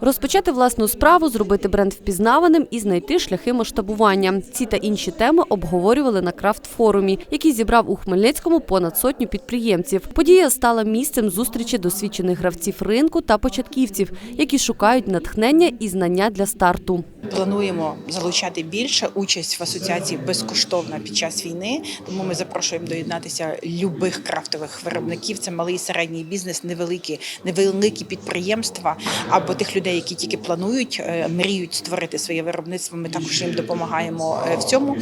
Розпочати власну справу, зробити бренд впізнаваним і знайти шляхи масштабування. Ці та інші теми обговорювали на крафт-форумі, який зібрав у Хмельницькому понад сотню підприємців. Подія стала місцем зустрічі досвідчених гравців ринку та початківців, які шукають натхнення і знання для старту. Плануємо залучати більше участь в асоціації безкоштовна під час війни. Тому ми запрошуємо доєднатися любих крафтових виробників. Це малий і середній бізнес, невеликі, невеликі підприємства або тих людей, які тільки планують, е, мріють створити своє виробництво. Ми також їм допомагаємо е, в цьому.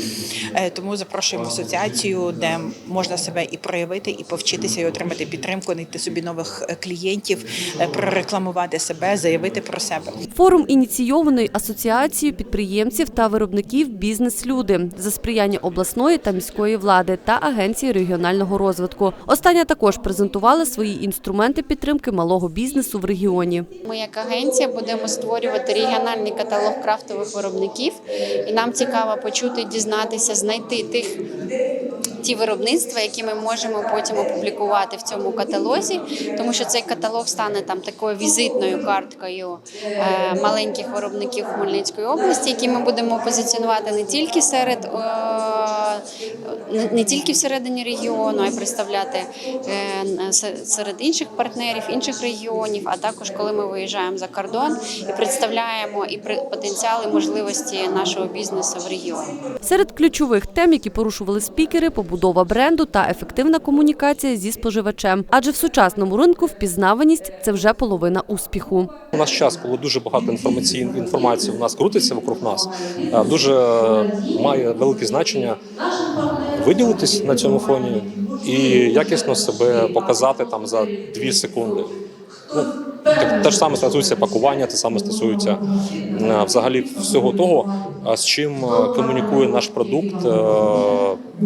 Е, Тому запрошуємо в асоціацію, де можна себе і проявити, і повчитися, і отримати підтримку, знайти собі нових клієнтів, прорекламувати себе, заявити про себе. Форум ініційований асоціацією підприємців та виробників Бізнес-люди за сприяння обласної та міської влади та агенції регіонального розвитку. Остання також презентувала свої інструменти підтримки малого бізнесу в регіоні. Ми як агенція будемо створювати регіональний каталог крафтових виробників, і нам цікаво почути, дізнатися, знайти тих. Ті виробництва, які ми можемо потім опублікувати в цьому каталозі, тому що цей каталог стане там такою візитною карткою е, маленьких виробників Хмельницької області, які ми будемо позиціонувати не тільки серед е, не- тільки всередині регіону, а й представляти е, се- серед інших партнерів, інших регіонів, а також коли ми виїжджаємо за кордон і представляємо і при- потенціали можливості нашого бізнесу в регіоні. Серед ключових тем, які порушували спікери, побудова бренду та ефективна комунікація зі споживачем. Адже в сучасному ринку впізнаваність це вже половина успіху. У нас час, коли дуже багато інформаційної інформації у нас крутиться вокруг нас, е, дуже має велике значення виділитись на цьому фоні і якісно себе показати там за дві секунди. Ну, так, те ж саме стосується пакування, те саме стосується е, взагалі всього того, е, з чим е, комунікує наш продукт,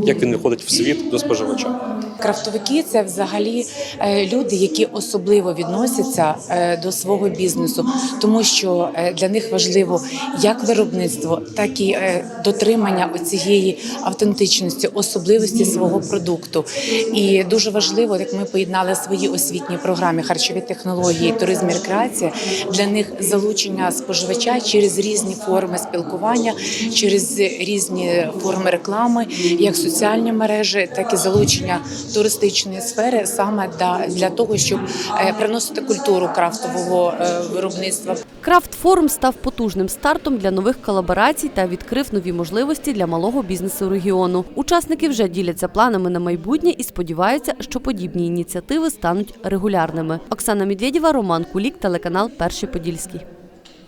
як він виходить в світ до споживача. Крафтовики це взагалі е, люди, які особливо відносяться е, до свого бізнесу, тому що е, для них важливо як виробництво, так і дотримання цієї автентичності, особливості свого продукту. І дуже важливо, як ми поєднали свої освітні програми харчові технології, туризм і рекреація для них залучення споживача через різні форми спілкування, через різні форми реклами, як соціальні мережі, так і залучення туристичної сфери саме для, того, щоб е, приносити культуру крафтового е, виробництва. Крафт-форум став потужним стартом для нових колаборацій та відкрив нові можливості для малого бізнесу регіону. Учасники вже діляться планами на майбутнє і сподіваються, що подібні ініціативи стануть регулярними. Оксана Медведєва, Роман Кулік, телеканал Перший Подільський.